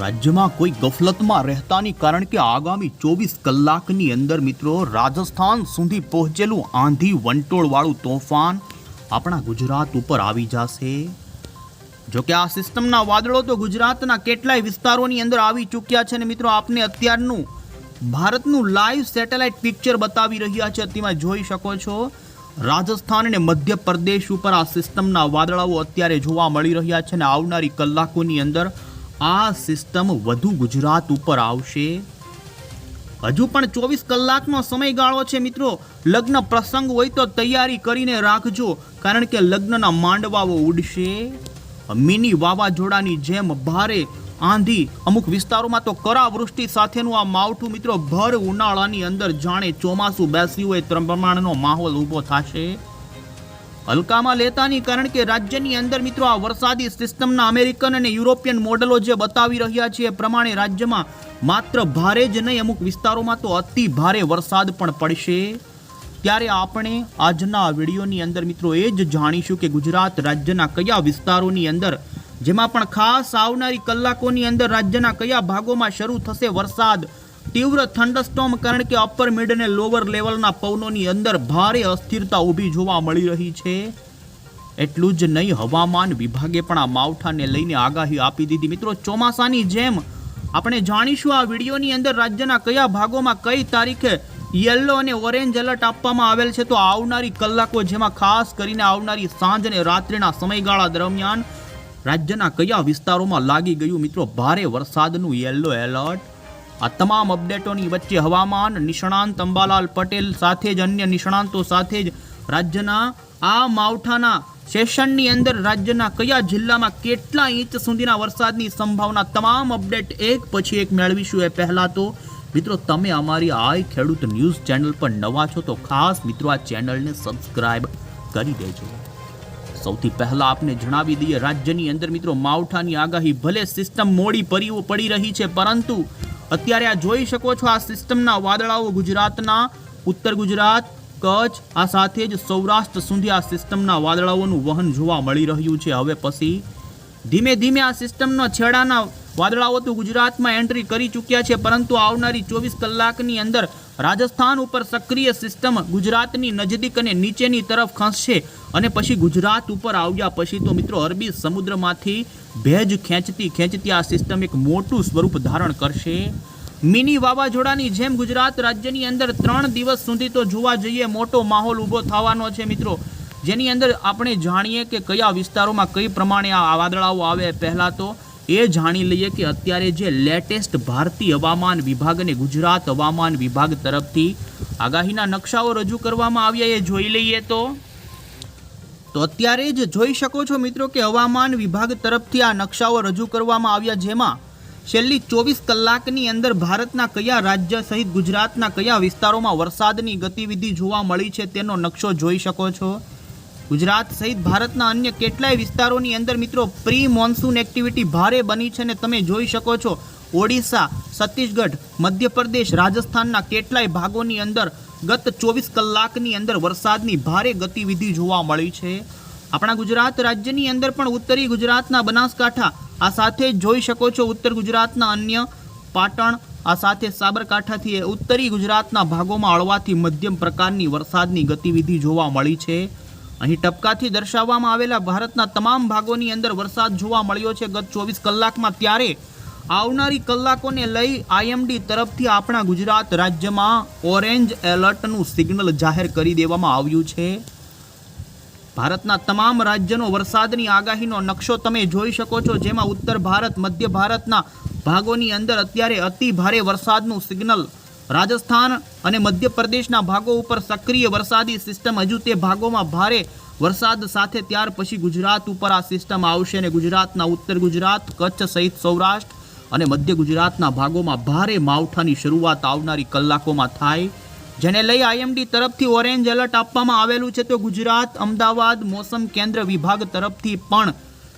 રાજ્યમાં કોઈ ગફલતમાં રહેતાની કારણ કે આગામી ચોવીસ કલાકની અંદર મિત્રો રાજસ્થાન સુધી પહોંચેલું આંધી વંટોળવાળું તોફાન આપણા ગુજરાત ઉપર આવી જશે. જો કે આ સિસ્ટમના વાદળો તો ગુજરાતના કેટલાય વિસ્તારોની અંદર આવી ચૂક્યા છે ને મિત્રો આપને અત્યારનું ભારતનું લાઈવ સેટેલાઇટ પિક્ચર બતાવી રહ્યા છે. તેમાં જોઈ શકો છો, રાજસ્થાન અને મધ્યપ્રદેશ ઉપર આ સિસ્ટમના વાદળાઓ અત્યારે જોવા મળી રહ્યા છે અને આવનારી કલાકોની અંદર આ સિસ્ટમ વધુ ગુજરાત ઉપર આવશે? હજુ પણ ચોવીસ કલાકનો સમયગાળો છે મિત્રો. લગ્ન પ્રસંગ હોય તો તૈયારી કરીને રાખજો, કારણ કે લગ્નના માંડવાઓ ઉડશે. મિની વાવાઝોડાની જેમ ભારે આંધી અમુક વિસ્તારોમાં તો કરા વૃષ્ટિ સાથેનું આ માવઠું મિત્રો ભર ઉનાળાની અંદર જાણે ચોમાસું બેસ્યું હોય ત્રણ પ્રમાણનો માહોલ ઊભો થશે. હલકામાં લેતાની કારણ કે રાજ્યની અંદર મિત્રો આ વરસાદી સિસ્ટમના અમેરિકન અને યુરોપિયન મોડલો જે બતાવી રહ્યા છે એ પ્રમાણે રાજ્યમાં માત્ર ભારે જ નહીં, અમુક વિસ્તારોમાં તો અતિ ભારે વરસાદ પણ પડશે. ત્યારે આપણે આજના વિડીયોની અંદર મિત્રો એ જ જાણીશું કે ગુજરાત રાજ્યના કયા વિસ્તારોની અંદર, જેમાં પણ ખાસ આવનારી કલાકોની અંદર રાજ્યના કયા ભાગોમાં શરૂ થશે વરસાદ. તીવ્ર થંડરસ્ટોમ કારણ કે અપર મિડ અને લોઅર લેવલના પવનોની અંદર ભારે અસ્થિરતા ઊભી જોવા મળી રહી છે. એટલું જ નહીં, હવામાન વિભાગે પણ આ માવઠાને લઈને આગાહી આપી દીધી. મિત્રો, ચોમાસાની જેમ આપણે જાણીશું આ વિડીયોની અંદર રાજ્યના કયા ભાગોમાં કઈ તારીખે યલો અને ઓરેન્જ એલર્ટ આપવામાં આવેલ છે. તો આવનારી કલાકો જેમાં ખાસ કરીને આવનારી સાંજ અને રાત્રિના સમયગાળા દરમિયાન રાજ્યના કયા વિસ્તારોમાં લાગી ગયું? મિત્રો, ભારે વરસાદનું યલો એલર્ટ આ તમામ અપડેટોની વચ્ચે હવામાન, નિષ્ણાંત અંબાલાલ પટેલ સાથે જ અન્ય નિષ્ણાંતો સાથે જ રાજ્યના, આ માવઠાના સેશનની અંદર રાજ્યના કયા જિલ્લામાં કેટલા ઇંચ સુધીના વરસાદની સંભાવના, તમામ અપડેટ એક પછી એક મેળવીશું એ પહેલાં તો. મિત્રો, તમે અમારી આઈ ખેડૂત ન્યૂઝ ચેનલ પર નવા છો તો ખાસ મિત્રો આ ચેનલને સબસ્ક્રાઇબ કરી દેજો. સૌથી પહેલા આપને જણાવી દઈએ, રાજ્યની અંદર મિત્રો માવઠાની આગાહી ભલે સિસ્ટમ મોડી પડી રહી છે, પરંતુ અત્યારે આ જોઈ શકો છો આ સિસ્ટમના વાદળાઓ ગુજરાતના ઉત્તર ગુજરાત, કચ્છ, આ સાથે જ સૌરાષ્ટ્ર સુધી આ સિસ્ટમના વાદળાઓનું વહન જોવા મળી રહ્યું છે. હવે પછી ધીમે ધીમે આ સિસ્ટમનો છેડાના વાદળાઓ તો ગુજરાતમાં એન્ટ્રી કરી ચૂક્યા છે, પરંતુ આવનારી ચોવીસ કલાકની અંદર રાજસ્થાન ઉપર સક્રિય સિસ્ટમ ગુજરાતની નજદીક અને નીચેની તરફ ખસશે અને પછી ગુજરાત ઉપર આવ્યા પછી તો મિત્રો અરબી સમુદ્રમાંથી ભેજ ખેંચતી ખેંચતી આ સિસ્ટમ એક મોટું સ્વરૂપ ધારણ કરશે. મિની વાવાઝોડાની જેમ ગુજરાત રાજ્યની અંદર ત્રણ દિવસ સુધી તો જોવા જઈએ મોટો માહોલ ઊભો થવાનો છે મિત્રો. જેની અંદર આપણે જાણીએ કે કયા વિસ્તારોમાં કઈ પ્રમાણે આ વાદળાઓ આવે પહેલાં તો એ જાણી લઈએ કે અત્યારે જે લેટેસ્ટ ભારતીય હવામાન વિભાગ અને ગુજરાત હવામાન વિભાગ તરફથી આગાહીના નકશાઓ રજૂ કરવામાં આવ્યા એ જોઈ લઈએ તો. તો અત્યારે જ જોઈ શકો છો મિત્રો કે હવામાન વિભાગ તરફથી આ નકશાઓ રજૂ કરવામાં આવ્યા જેમાં છેલ્લી ચોવીસ કલાકની અંદર ભારતના કયા રાજ્ય સહિત ગુજરાતના કયા વિસ્તારોમાં વરસાદની ગતિવિધિ જોવા મળી છે તેનો નકશો જોઈ શકો છો. ગુજરાત સહિત ભારતના અન્ય કેટલાય વિસ્તારોની અંદર મિત્રો પ્રી મોન્સૂન એક્ટિવિટી ભારે બની છે ને તમે જોઈ શકો છો. ઓડિશા, છત્તીસગઢ, મધ્યપ્રદેશ, રાજસ્થાનના કેટલાય ભાગોની અંદર ગત ચોવીસ કલાકની અંદર વરસાદની ભારે ગતિવિધિ જોવા મળી છે. આપણા ગુજરાત રાજ્યની અંદર પણ ઉત્તરી ગુજરાતના બનાસકાંઠા, આ સાથે જોઈ શકો છો ઉત્તર ગુજરાતના અન્ય પાટણ, આ સાથે સાબરકાંઠાથી ઉત્તરી ગુજરાતના ભાગોમાં હળવાથી મધ્યમ પ્રકારની વરસાદની ગતિવિધિ જોવા મળી છે. અહીં ટપકાથી દર્શાવવામાં આવેલા ભારતના તમામ ભાગોની અંદર વરસાદ જોવા મળ્યો છે. ગત ચોવીસ કલાકમાં ત્યારે આવનારી કલાકોને લઈ આઈએમડી તરફથી આપણા ગુજરાત રાજ્યમાં ઓરેન્જ એલર્ટનું સિગ્નલ જાહેર કરી દેવામાં આવ્યું છે. ભારતના તમામ રાજ્યનો વરસાદની આગાહીનો નકશો તમે જોઈ શકો છો, જેમાં ઉત્તર ભારત, મધ્ય ભારતના ભાગોની અંદર અત્યારે અતિ ભારે વરસાદનું સિગ્નલ રાજસ્થાન અને મધ્યપ્રદેશના ભાગો ઉપર સક્રિય વરસાદી સિસ્ટમ હજુ તે ભાગોમાં ભારે વરસાદ સાથે ત્યાર પછી ગુજરાત ઉપર આ સિસ્ટમ આવશે અને ગુજરાતના ઉત્તર ગુજરાત, કચ્છ સહિત સૌરાષ્ટ્ર અને મધ્ય ગુજરાતના ભાગોમાં ભારે માવઠાની શરૂઆત આવનારી કલાકોમાં થાય. જેને લઈ આઈએમડી તરફથી ઓરેન્જ એલર્ટ આપવામાં આવેલું છે તો ગુજરાત, અમદાવાદ, મોસમ કેન્દ્ર વિભાગ તરફથી પણ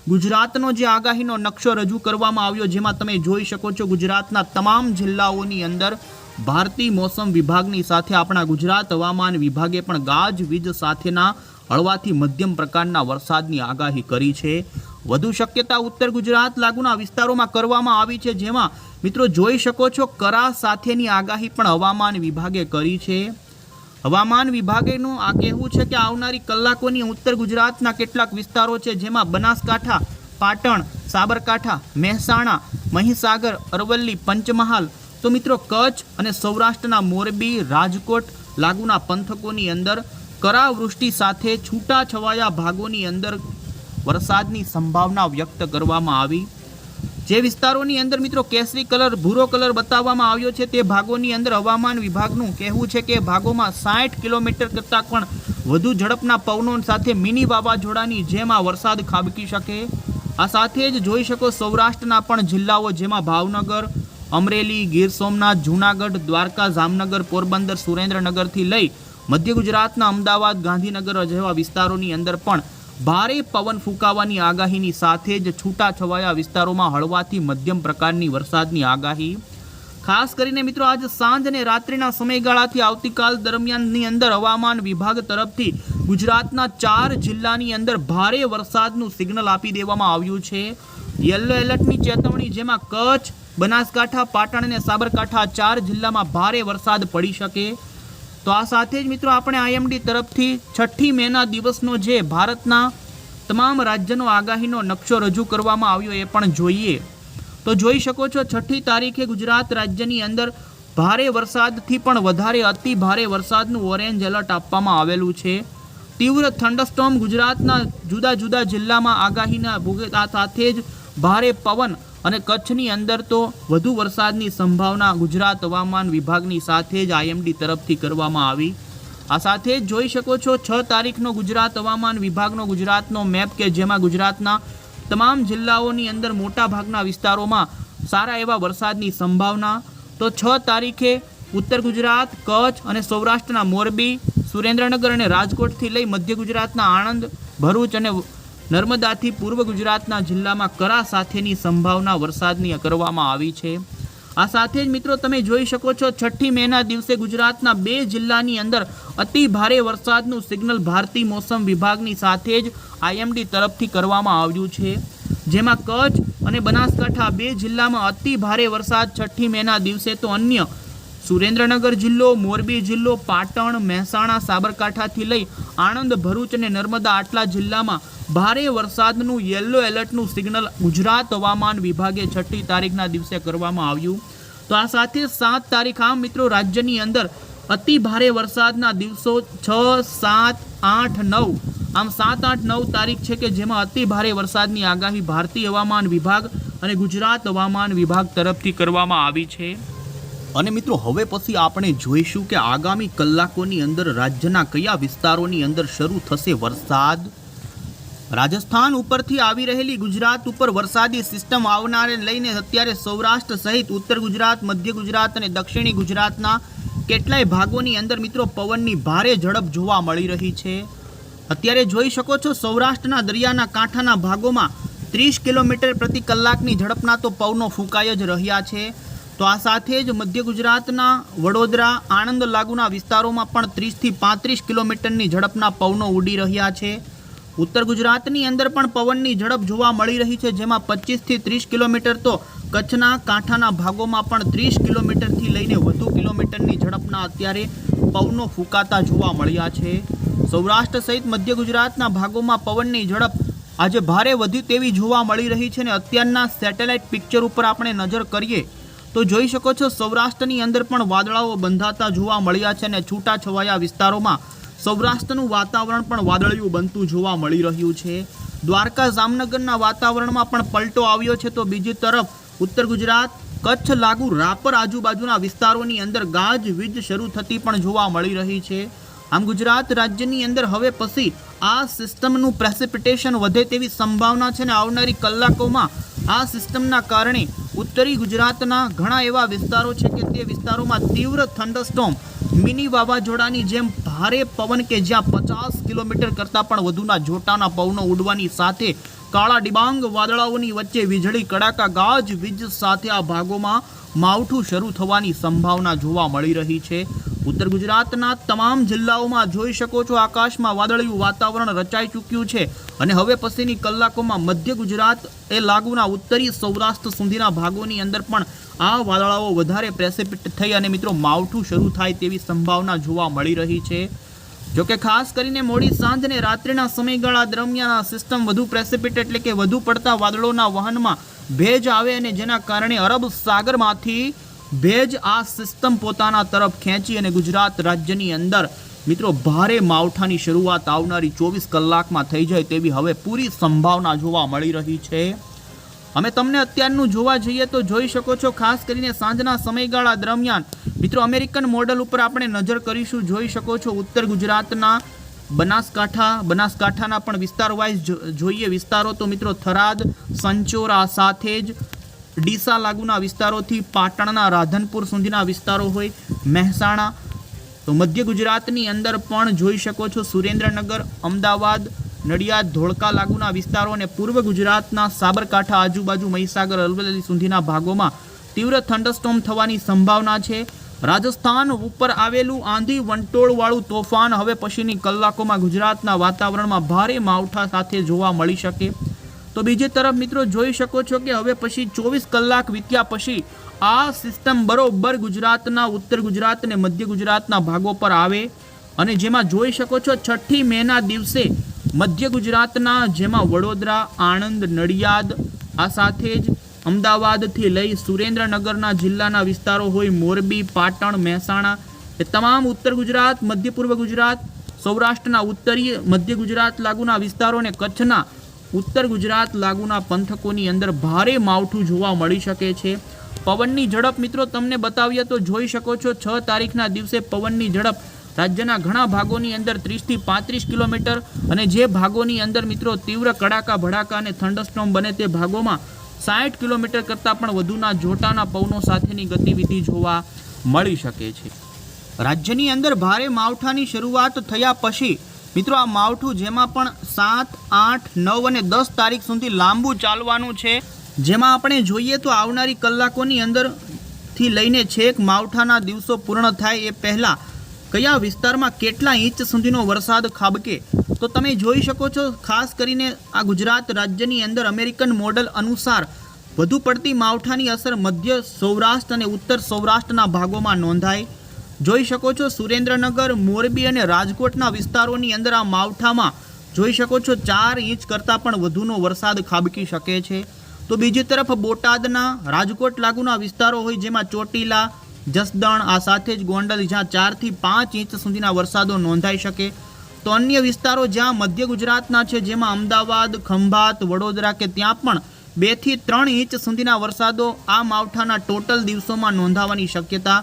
ગુજરાતનો જે આગાહીનો નકશો રજૂ કરવામાં આવ્યો જેમાં તમે જોઈ શકો છો ગુજરાતના તમામ જિલ્લાઓની અંદર ભારતીય મોસમ વિભાગની સાથે આપણા ગુજરાત હવામાન વિભાગે પણ ગાજવીજ સાથેના હળવાથી મધ્યમ પ્રકારના વરસાદની આગાહી કરી છે. વધુ શક્યતા ઉત્તર ગુજરાત લાગુના વિસ્તારોમાં કરવામાં આવી છે, જેમાં મિત્રો જોઈ શકો છો કરા સાથેની આગાહી પણ હવામાન વિભાગે કરી છે. હવામાન વિભાગેનું આ કહેવું છે કે આવનારી કલાકોની ઉત્તર ગુજરાતના કેટલાક વિસ્તારો છે, જેમાં બનાસકાંઠા, પાટણ, સાબરકાંઠા, મહેસાણા, મહીસાગર, અરવલ્લી, પંચમહાલ તો મિત્રો કચ્છ અને સૌરાષ્ટ્રના મોરબી, રાજકોટ લાગુના પંથકોની અંદર કરાવૃષ્ટિ સાથે છૂટા છવાયા ભાગોની અંદર વરસાદની સંભાવના વ્યક્ત કરવામાં આવી. જે વિસ્તારોની અંદર મિત્રો કેસરી કલર, ભૂરો કલર બતાવવામાં આવ્યો છે તે ભાગોની અંદર હવામાન વિભાગનું કહેવું છે કે ભાગોમાં સાઠ કિલોમીટર કરતાં પણ વધુ ઝડપના પવનો સાથે મિની વાવાઝોડાની જેમ આ વરસાદ ખાબકી શકે. આ સાથે જ જોઈ શકો સૌરાષ્ટ્રના પણ જિલ્લાઓ જેમાં ભાવનગર અમરેલી, ગીર સોમનાથ, જૂનાગઢ, દ્વારકા, જામનગર, પોરબંદર, સુરેન્દ્રનગરથી લઈ મધ્ય ગુજરાતના અમદાવાદ, ગાંધીનગર જેવા વિસ્તારોની અંદર પણ ભારે પવન ફૂંકાવાની આગાહીની સાથે જ છૂટાછવાયા વિસ્તારોમાં હળવાથી મધ્યમ પ્રકારની વરસાદની આગાહી. ખાસ કરીને મિત્રો આજે સાંજ અને રાત્રિના સમયગાળાથી આવતીકાલ દરમિયાનની અંદર હવામાન વિભાગ તરફથી ગુજરાતના ચાર જિલ્લાની અંદર ભારે વરસાદનું સિગ્નલ આપી દેવામાં આવ્યું છે. યલો એલર્ટની ચેતવણી જેમાં કચ્છ બનાસકાંઠા, પાટણ અને સાબરકાંઠા ચાર જિલ્લામાં ભારે વરસાદ પડી શકે. તો આ સાથે જ મિત્રો આપણે આઈએમડી તરફથી છઠ્ઠી મેના દિવસનો જે ભારતના તમામ રાજ્યનો આગાહીનો નકશો રજૂ કરવામાં આવ્યો એ પણ જોઈએ. તો જોઈ શકો છો, છઠ્ઠી તારીખે ગુજરાત રાજ્યની અંદર ભારે વરસાદથી પણ વધારે અતિ ભારે વરસાદનું ઓરેન્જ એલર્ટ આપવામાં આવેલું છે. તીવ્ર થંડસ્ટોમ ગુજરાતના જુદા જુદા જિલ્લામાં આગાહીના ભોગે સાથે જ ભારે પવન અને કચ્છની અંદર તો વધુ વરસાદની સંભાવના ગુજરાત હવામાન વિભાગની સાથે જ આઈએમડી તરફથી કરવામાં આવી. આ સાથે જ જોઈ શકો છો, છ તારીખનો ગુજરાત હવામાન વિભાગનો ગુજરાતનો મેપ કે જેમાં ગુજરાતના તમામ જિલ્લાઓની અંદર મોટા ભાગના વિસ્તારોમાં સારા એવા વરસાદની સંભાવના. તો છ તારીખે ઉત્તર ગુજરાત, કચ્છ અને સૌરાષ્ટ્રના મોરબી, સુરેન્દ્રનગર અને રાજકોટથી લઈ મધ્ય ગુજરાતના આણંદ, ભરૂચ અને નર્મદાથી પૂર્વ ગુજરાતના જિલ્લામાં કરા સાથેની સંભાવના વરસાદની કરવામાં આવી છે. આ સાથે જ મિત્રો તમે જોઈ શકો છો, છઠ્ઠી મેના દિવસે ગુજરાતના બે જિલ્લાની અંદર અતિ ભારે વરસાદનું સિગ્નલ ભારતીય મોસમ વિભાગની સાથે જ આઈએમડી તરફથી કરવામાં આવ્યું છે. જેમાં કચ્છ અને બનાસકાંઠા બે જિલ્લામાં અતિ ભારે વરસાદ છઠ્ઠી મેના દિવસે તો અન્ય સુરેન્દ્રનગર જિલ્લો, મોરબી જિલ્લો, પાટણ, મહેસાણા, સાબરકાંઠાથી લઈ આણંદ, ભરૂચ અને નર્મદા આટલા જિલ્લામાં ભારે વરસાદનું યલો એલર્ટનું સિગ્નલ ગુજરાત હવામાન વિભાગે છઠ્ઠી તારીખના દિવસે કરવામાં આવ્યું. તો આ સાથે સાત તારીખ આમ મિત્રો રાજ્યની અંદર અતિ ભારે વરસાદના દિવસો છ, સાત, આઠ, નવ. આમ સાત, આઠ, નવ તારીખ છે કે જેમાં અતિ ભારે વરસાદની આગાહી ભારતીય હવામાન વિભાગ અને ગુજરાત હવામાન વિભાગ તરફથી કરવામાં આવી છે. અને મિત્રો, હવે પછી આપણે જોઈશું કે આગામી કલાકોની અંદર રાજ્યના કયા વિસ્તારોની અંદર શરૂ થશે વરસાદ. રાજસ્થાન ઉપરથી આવી રહેલી ગુજરાત ઉપર વરસાદી સિસ્ટમ આવનારે લઈને અત્યારે સૌરાષ્ટ્ર સહિત ઉત્તર ગુજરાત, મધ્ય ગુજરાત અને દક્ષિણી ગુજરાતના કેટલાય ભાગોની અંદર મિત્રો પવનની ભારે ઝડપ જોવા મળી રહી છે. અત્યારે જોઈ શકો છો સૌરાષ્ટ્રના દરિયાના કાંઠાના ભાગોમાં ત્રીસ કિલોમીટર પ્રતિ કલાકની ઝડપના તો પવનો ફૂંકાઈ જ રહ્યા છે. તો આ સાથે જ મધ્ય ગુજરાતના વડોદરા, આણંદ લાગુના વિસ્તારોમાં પણ ત્રીસથી પાંત્રીસ કિલોમીટરની ઝડપના પવનો ઉડી રહ્યા છે. ઉત્તર ગુજરાતની અંદર પણ પવનની ઝડપ જોવા મળી રહી છે, જેમાં પચીસથી ત્રીસ કિલોમીટર તો કચ્છના કાંઠાના ભાગોમાં પણ ત્રીસ કિલોમીટરથી લઈને વધુ કિલોમીટરની ઝડપના અત્યારે પવનો ફૂંકાતા જોવા મળ્યા છે. સૌરાષ્ટ્ર સહિત મધ્ય ગુજરાતના ભાગોમાં પવનની ઝડપ આજે ભારે વધી તેવી જોવા મળી રહી છે અને અત્યારના સેટેલાઇટ પિક્ચર ઉપર આપણે નજર કરીએ તો જોઈ શકો છો, સૌરાષ્ટ્રની અંદર પણ વાદળાઓ બંધાતા જોવા મળ્યા છે અને છૂટાછવાયા વિસ્તારોમાં સૌરાષ્ટ્રનું વાતાવરણ પણ વાદળિયું બનતું જોવા મળી રહ્યું છે. દ્વારકા જામનગરના વાતાવરણમાં પણ પલટો આવ્યો છે, તો બીજી તરફ ઉત્તર ગુજરાત, કચ્છ લાગુ રાપર આજુબાજુના વિસ્તારોની અંદર ગાજ વીજ શરૂ થતી પણ જોવા મળી રહી છે. આમ ગુજરાત રાજ્યની અંદર હવે પછી આ સિસ્ટમનું પ્રેસિપિટેશન વધે તેવી સંભાવના છે ને આવનારી કલાકોમાં આ સિસ્ટમના કારણે ઉત્તરી ગુજરાતના ઘણા એવા વિસ્તારો છે કે તે વિસ્તારોમાં તીવ્ર થંડરસ્ટોમ, મિની વાવાઝોડાની જેમ ભારે પવન કે જ્યાં પચાસ કિલોમીટર કરતાં પણ વધુના જોટાના પવનો ઉડવાની સાથે કાળા ડિબાંગ વાદળાઓની વચ્ચે વીજળી, કડાકા, ગાજ, વીજ સાથે આ ભાગોમાં માવઠું શરૂ થવાની સંભાવના જોવા મળી રહી છે. ઉત્તર ગુજરાતના તમામ જિલ્લાઓમાં જોઈ શકો છો, આકાશમાં વાદળિયું વાતાવરણ રચાઈ ચૂક્યું છે અને હવે પછીની કલાકોમાં મધ્ય ગુજરાત એ લાગુના ઉત્તરી સૌરાષ્ટ્ર સુધીના ભાગોની અંદર પણ આ વાદળાઓ વધારે પ્રેસિપિટ થઈ અને મિત્રો માવઠું શરૂ થાય તેવી સંભાવના જોવા મળી રહી છે. જો કે ખાસ કરીને મોડી સાંજ અને રાત્રિના સમયગાળા દરમિયાન સિસ્ટમ વધુ પ્રેસિપિટ એટલે કે વધુ પડતા વાદળોના વહનમાં ભેજ આવે અને જેના કારણે અરબ સાગરમાંથી ભેજ આ સિસ્ટમ પોતાના તરફ ખેંચી અને ગુજરાત રાજ્યની અંદર મિત્રો ભારે માવઠાની શરૂઆત આવનારી ચોવીસ કલાકમાં થઈ જાય તેવી હવે પૂરી સંભાવના જોવા મળી રહી છે. અમે તમને અત્યારનું જોવા જઈએ તો જોઈ શકો છો, ખાસ કરીને સાંજના સમયગાળા દરમિયાન. મિત્રો, અમેરિકન મોડલ ઉપર આપણે નજર કરીશું, જોઈ શકો છો ઉત્તર ગુજરાતના બનાસકાંઠા, બનાસકાંઠાના પણ વિસ્તાર વાઇઝ જોઈએ વિસ્તારો તો મિત્રો થરાદ, સંચોરા સાથે જ ડીસા લાગુના વિસ્તારોથી પાટણના રાધનપુર સુધીના વિસ્તારો હોય, મહેસાણા. તો મધ્ય ગુજરાતની અંદર પણ જોઈ શકો છો સુરેન્દ્રનગર, અમદાવાદ, નડિયાદ, ધોળકા લાગુના વિસ્તારો અને પૂર્વ ગુજરાતના સાબરકાંઠા, આજુબાજુ મહીસાગર, અરવલ્લી સુધીના ભાગોમાં તીવ્ર થંડરસ્ટોમ થવાની સંભાવના છે. રાજસ્થાન ઉપર આવેલું આંધી વંટોળવાળું તોફાન હવે પછીની કલાકોમાં ગુજરાતના વાતાવરણમાં ભારે માવઠા સાથે જોવા મળી શકે. તો બીજી તરફ મિત્રો જોઈ શકો છો કે હવે પછી ચોવીસ કલાક વીત્યા પછી આ સિસ્ટમ બરોબર ગુજરાતના, ઉત્તર ગુજરાત અને મધ્ય ગુજરાતના ભાગો પર આવે. અને જેમાં જોઈ શકો છો છઠ્ઠી મેના દિવસે મધ્ય ગુજરાતના જેમાં વડોદરા, આણંદ, નડિયાદ, આ સાથે જ અમદાવાદથી લઈ સુરેન્દ્રનગરના જિલ્લાના વિસ્તારો હોય મોરબી, પાટણ, મહેસાણા, એ તમામ ઉત્તર ગુજરાત, મધ્ય પૂર્વ ગુજરાત, સૌરાષ્ટ્રના ઉત્તરીય, મધ્ય ગુજરાત લાગુના વિસ્તારો અને કચ્છના ઉત્તર ગુજરાત લાગુના પંથકોની અંદર ભારે માવઠું જોવા મળી શકે છે. પવનની ઝડપ મિત્રો તમને બતાવીએ તો જોઈ શકો છો, છ તારીખના દિવસે પવનની ઝડપ રાજ્યના ઘણા ભાગોની અંદર ત્રીસથી પાંત્રીસ કિલોમીટર અને જે ભાગોની અંદર મિત્રો તીવ્ર કડાકા, ભડાકા અને થંડરસ્ટોમ બને તે ભાગોમાં સાઠ કિલોમીટર કરતાં પણ વધુના જોટાના પવનો સાથેની ગતિવિધિ જોવા મળી શકે છે. રાજ્યની અંદર ભારે માવઠાની શરૂઆત થયા પછી મિત્રો, આ માવઠું જેમાં પણ સાત, આઠ, નવ અને દસ તારીખ સુધી લાંબુ ચાલવાનું છે. જેમાં આપણે જોઈએ તો આવનારી કલાકોની અંદરથી લઈને છેક માવઠાના દિવસો પૂર્ણ થાય એ પહેલાં કયા વિસ્તારમાં કેટલા ઇંચ સુધીનો વરસાદ ખાબકે? તો તમે જોઈ શકો છો, ખાસ કરીને આ ગુજરાત રાજ્યની અંદર અમેરિકન મોડલ અનુસાર વધુ પડતી માવઠાની અસર મધ્ય સૌરાષ્ટ્ર અને ઉત્તર સૌરાષ્ટ્રના ભાગોમાં નોંધાય. જોઈ શકો છો સુરેન્દ્રનગર, મોરબી અને રાજકોટના વિસ્તારોની અંદર આ માવઠામાં જોઈ શકો છો ચાર ઇંચ કરતાં પણ વધુનો વરસાદ ખાબકી શકે છે. તો બીજી તરફ બોટાદના રાજકોટ લાગુના વિસ્તારો હોય જેમાં ચોટીલા, જસદણ, આ સાથે જ ગોંડલ જ્યાં ચારથી પાંચ ઇંચ સુધીના વરસાદો નોંધાઈ શકે. તો અન્ય વિસ્તારો જ્યાં મધ્ય ગુજરાતના છે જેમાં અમદાવાદ, ખંભાત, વડોદરા કે ત્યાં પણ બેથી ત્રણ ઇંચ સુધીના વરસાદો આ માવઠાના ટોટલ દિવસોમાં નોંધાવાની શક્યતા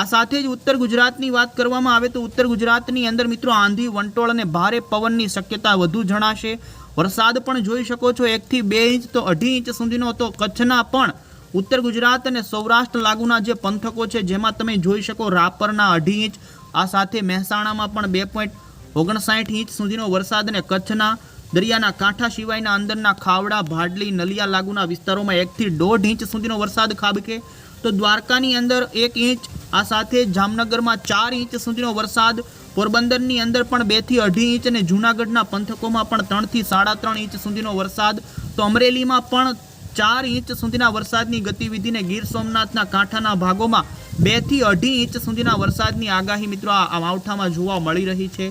આ સાથે જ ઉત્તર ગુજરાતની વાત કરવામાં આવે તો ઉત્તર ગુજરાતની અંદર મિત્રો આંધી, વંટોળ અને ભારે પવનની શક્યતા વધુ જણાશે. વરસાદ પણ જોઈ શકો છો, એકથી બે ઇંચ તો અઢી ઇંચ સુધીનો તો કચ્છના પણ. ઉત્તર ગુજરાત અને સૌરાષ્ટ્ર લાગુના જે પંથકો છે, જેમાં તમે જોઈ શકો રાપરના અઢી ઇંચ, આ સાથે મહેસાણામાં પણ બે પોઈન્ટ ઓગણસાઠ ઇંચ સુધીનો વરસાદ અને કચ્છના દરિયાના કાંઠા સિવાયના અંદરના ખાવડા, ભાડલી, નલિયા લાગુના વિસ્તારોમાં એકથી દોઢ ઇંચ સુધીનો વરસાદ ખાબકે. તો દ્વારકાની અંદર એક ઇંચ આ સાથે જામનગરમાં ચાર ઇંચ સુધીનો વરસાદ, પોરબંદરની અંદર પણ બેથી અઢી ઇંચ અને જૂનાગઢના પંથકોમાં પણ ત્રણથી સાડા ત્રણ ઇંચ સુધીનો વરસાદ. તો અમરેલીમાં પણ ચાર ઇંચ સુધીના વરસાદની ગતિવિધિને ગીર સોમનાથના કાંઠાના ભાગોમાં બેથી અઢી ઇંચ સુધીના વરસાદની આગાહી મિત્રો આ માવઠામાં જોવા મળી રહી છે.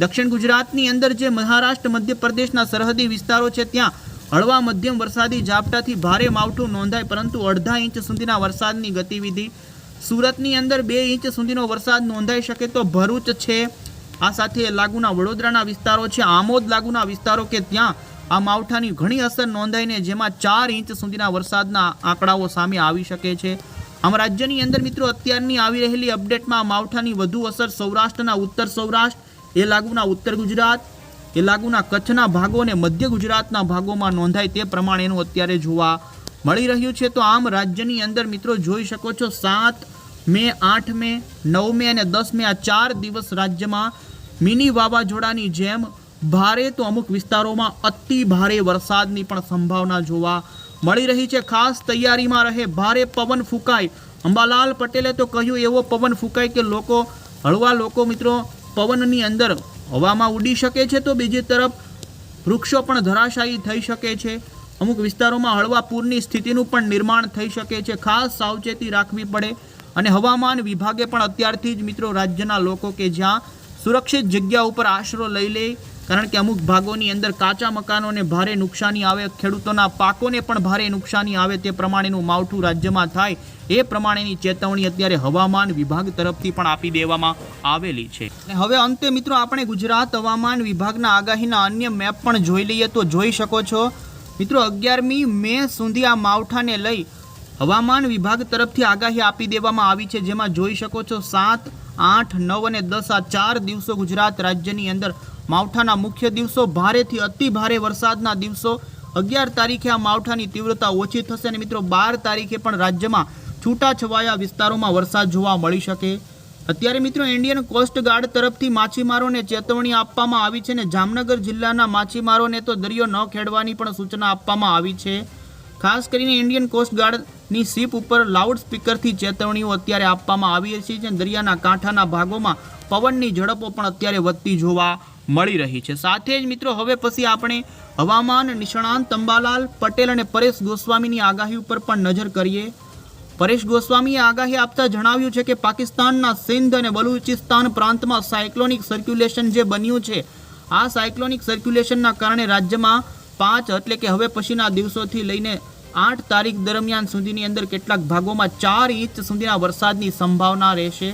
દક્ષિણ ગુજરાતની અંદર જે મહારાષ્ટ્ર, મધ્યપ્રદેશના સરહદી વિસ્તારો છે, ત્યાં હળવા મધ્યમ વરસાદી ઝાપટાથી ભારે માવઠું નોંધાય, પરંતુ અડધા ઇંચ સુધીના વરસાદની ગતિવિધિ સુરતની અંદર બે ઇંચ સુધીનો વરસાદ નોંધાઈ શકે તો ભરૂચ છે. આ સાથે લાગુના વડોદરાના વિસ્તારો છે. આમોદ લાગુના વિસ્તારો કે ત્યાં આ માવઠાની ઘણી અસર નોંધાઈને જેમાં ચાર ઇંચ સુધીના વરસાદના આંકડાઓ સામે આવી શકે છે. આમ રાજ્યની અંદર મિત્રો અત્યારની આવી રહેલી અપડેટમાં માવઠાની વધુ અસર સૌરાષ્ટ્રના ઉત્તર સૌરાષ્ટ્ર, એ લાગુના ઉત્તર ગુજરાત, એ લાગુના કચ્છના ભાગો અને મધ્ય ગુજરાતના ભાગોમાં નોંધાય તે પ્રમાણેનું અત્યારે જોવા મળી રહ્યું છે તો આમ રાજ્યની અંદર મિત્રો જોઈ શકો છો સાત મે, આઠ મે, નવ મે અને દસ મે આ ચાર દિવસ રાજ્યમાં મિની વાવાઝોડાની જેમ ભારે તો અમુક વિસ્તારોમાં અતિ ભારે વરસાદની પણ સંભાવના જોવા મળી રહી છે. ખાસ તૈયારીમાં રહે ભારે પવન ફૂંકાય. અંબાલાલ પટેલે તો કહ્યું એવો પવન ફૂંકાય કે લોકો, હળવા લોકો મિત્રો પવનની અંદર હવામાં ઉડી શકે છે તો બીજી તરફ વૃક્ષો પણ ધરાશાયી થઈ શકે છે. અમુક વિસ્તારોમાં હળવા પૂરની સ્થિતિનું પણ નિર્માણ થઈ શકે છે. ખાસ સાવચેતી રાખવી પડે અને હવામાન વિભાગે પણ અત્યારથી જ મિત્રો રાજ્યના લોકો કે જ્યાં સુરક્ષિત જગ્યા ઉપર આશરો લઈ લે, કારણ કે અમુક ભાગોની અંદર કાચા મકાનોને ભારે નુકસાની આવે, ખેડૂતોના પાકોને પણ ભારે નુકસાની આવે તે પ્રમાણેનું માવઠું રાજ્યમાં થાય એ પ્રમાણેની ચેતવણી અત્યારે હવામાન વિભાગ તરફથી પણ આપી દેવામાં આવેલી છે. અને હવે અંતે મિત્રો આપણે ગુજરાત હવામાન વિભાગના આગાહીના અન્ય મેપ પણ જોઈ લઈએ તો જોઈ શકો છો મિત્રો, અગિયારમી મે સુધી આ માવઠાને લઈ હવામાન વિભાગ તરફથી આગાહી આપી દેવામાં આવી છે. જેમાં જોઈ શકો છો, સાત, આઠ, નવ અને દસ આ ચાર દિવસો ગુજરાત રાજ્યની અંદર માવઠાના મુખ્ય દિવસો. ભારેથી અતિ ભારે વરસાદના દિવસો. અગિયાર તારીખે આ માવઠાની તીવ્રતા ઓછી થશે અને મિત્રો, બાર તારીખે પણ રાજ્યમાં છૂટાછવાયા વિસ્તારોમાં વરસાદ જોવા મળી શકે. અત્યારે મિત્રો ઇન્ડિયન કોસ્ટ ગાર્ડ તરફથી માછીમારોને ચેતવણી આપવામાં આવી છે અને જામનગર જિલ્લાના માછીમારોને તો દરિયો ન ખેડવાની પણ સૂચના આપવામાં આવી છે. ખાસ કરીને ઇન્ડિયન કોસ્ટ ગાર્ડની શિપ ઉપર લાઉડ સ્પીકરથી ચેતવણીઓ અત્યારે આપવામાં આવી છે જે દરિયાના કાંઠાના ભાગોમાં પવનની ઝડપો પણ અત્યારે વધતી જોવા મળી રહી છે. સાથે જ મિત્રો હવે પછી આપણે હવામાન નિષ્ણાંત તંબાલાલ પટેલ અને પરેશ ગોસ્વામીની આગાહી ઉપર પણ નજર કરીએ. પરેશ ગોસ્વામીએ આગાહી આપતા જણાવ્યું છે કે પાકિસ્તાનના સિંધ અને બલુચિસ્તાન પ્રાંતમાં સાયક્લોનિક સર્ક્યુલેશન જે બન્યું છે, આ સાયક્લોનિક સર્ક્યુલેશનના કારણે રાજ્યમાં પાંચ એટલે કે હવે પછીના દિવસોથી લઈને આઠ તારીખ દરમિયાન સુધીની અંદર કેટલાક ભાગોમાં ચાર ઇંચ સુધીના વરસાદની સંભાવના રહેશે.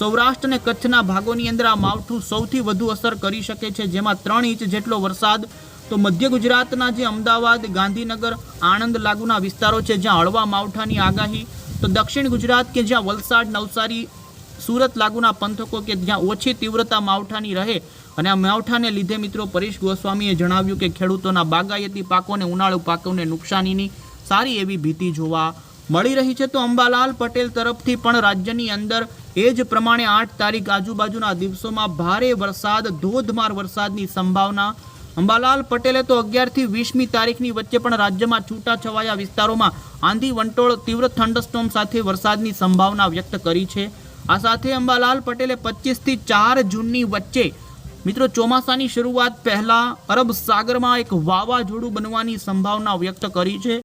સૌરાષ્ટ્ર અને કચ્છના ભાગોની અંદર આ માવઠું સૌથી વધુ અસર કરી શકે છે, જેમાં ત્રણ ઇંચ જેટલો વરસાદ તો મધ્ય ગુજરાતના જે અમદાવાદ, ગાંધીનગર, આણંદ લાગુના વિસ્તારો છે, જ્યાં હળવા માવઠાની આગાહી, તો દક્ષિણ ગુજરાત કે જ્યાં વલસાડ, નવસારી, સુરત લાગુના પંથકો કે જ્યાં ઓછી તીવ્રતા માવઠાની રહે અને આ માવઠાને લીધે મિત્રો પરેશ ગોસ્વામીએ જણાવ્યું કે ખેડૂતોના બાગાયતી પાકોને ઉનાળુ પાકોને નુકસાનીની સારી એવી ભીતિ જોવા મળી રહી છે. તો અંબાલાલ પટેલ તરફથી પણ રાજ્યની અંદર એ જ પ્રમાણે આઠ તારીખ આજુબાજુના દિવસોમાં ભારે વરસાદ, ધોધમાર વરસાદની સંભાવના અંબાલાલ પટેલે તો અગિયારથી વીસમી તારીખની વચ્ચે પણ રાજ્યમાં છૂટાછવાયા વિસ્તારોમાં આંધી વંટોળ, તીવ્ર થંડસ્ટોમ સાથે વરસાદની સંભાવના વ્યક્ત કરી છે. આ સાથે અંબાલાલ પટેલે પચીસથી ચાર જૂનની વચ્ચે, મિત્રો ચોમાસાની શરૂઆત પહેલાં અરબ સાગરમાં એક વાવાઝોડું બનવાની સંભાવના વ્યક્ત કરી છે.